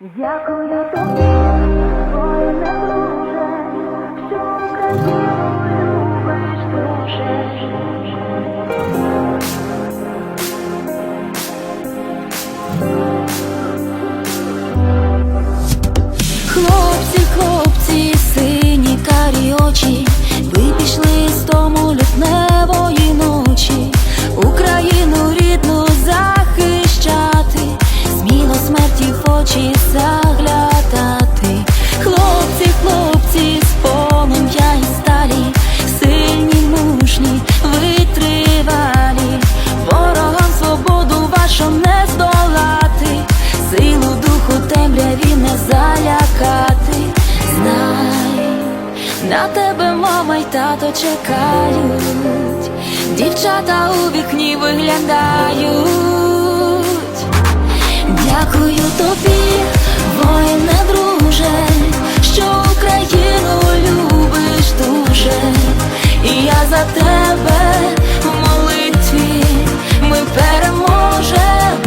Дякую тобі, твоє чекають, дівчата у вікні виглядають, дякую тобі, воїне, друже, що Україну любиш дуже, і я за тебе в молитві ми переможем.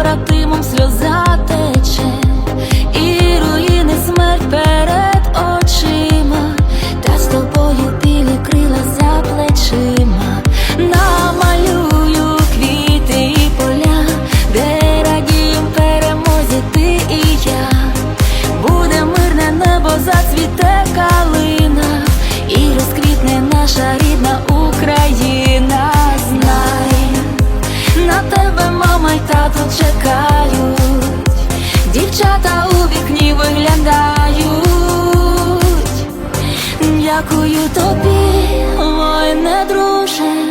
побратимом сльози. Дякую тобі, воїне друже.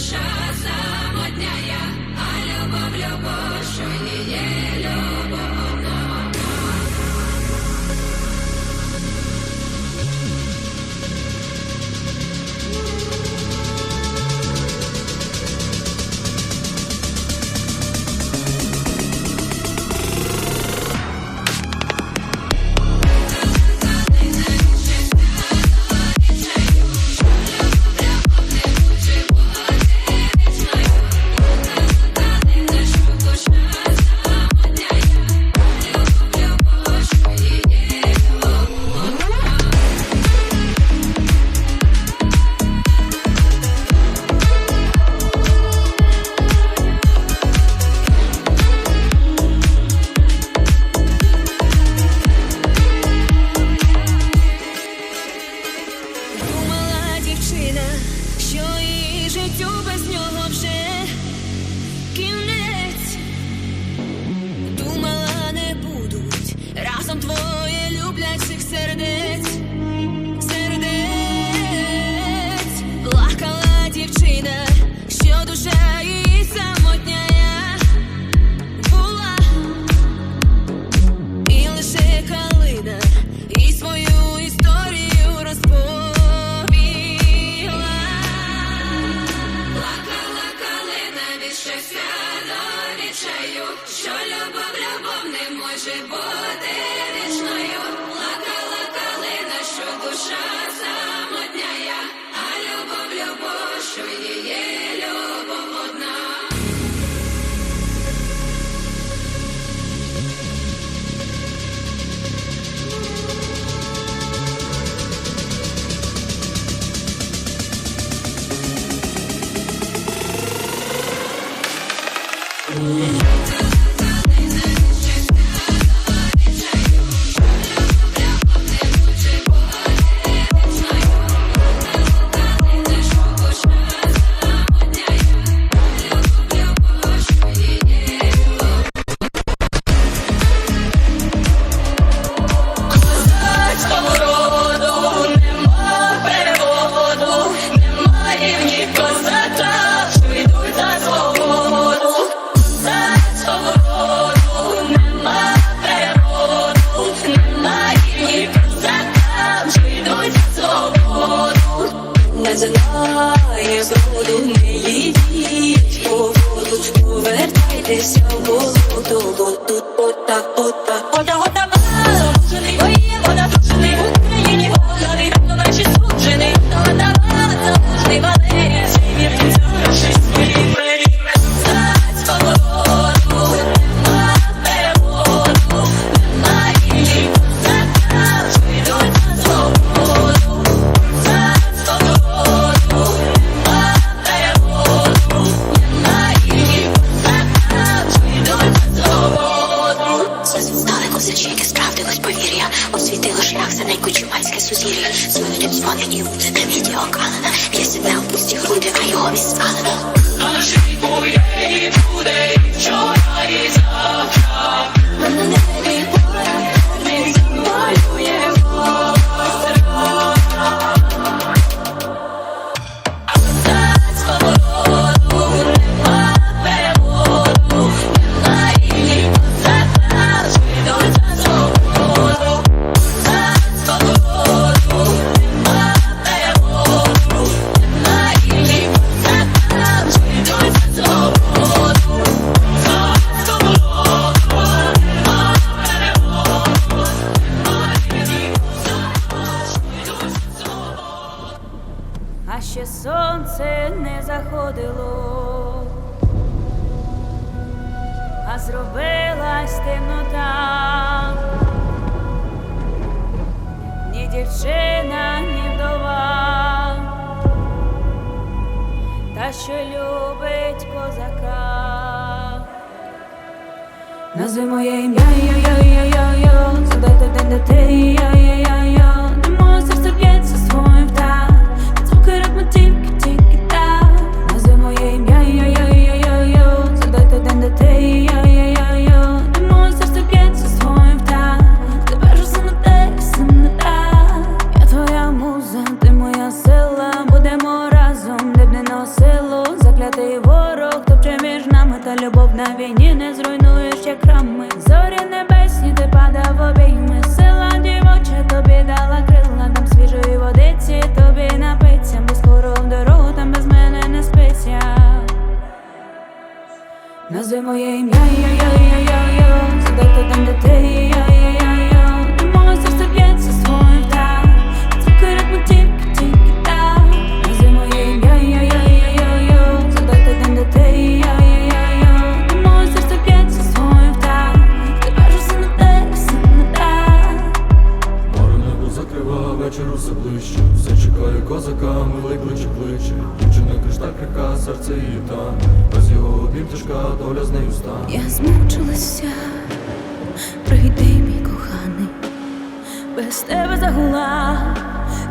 shine. otra. сил на видеокал Я себя упустил, выбираю его места Ошибку я не буду, вчера и завтра Зробилась темнота, ні дівчина, ні вдова, та що любить козака, назви моє ім'я, йо йо йо йо йо задайте день дитини. Назви моє ім'я, я я я я я Задай та дам де ти, я я Прийди, мій коханий, без тебе загула,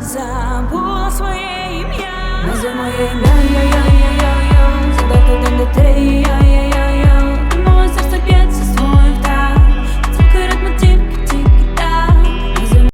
забула своє ім'я. Не за моє ім'я, я, я, я, я, я, задати день дітей, я, я, я, я.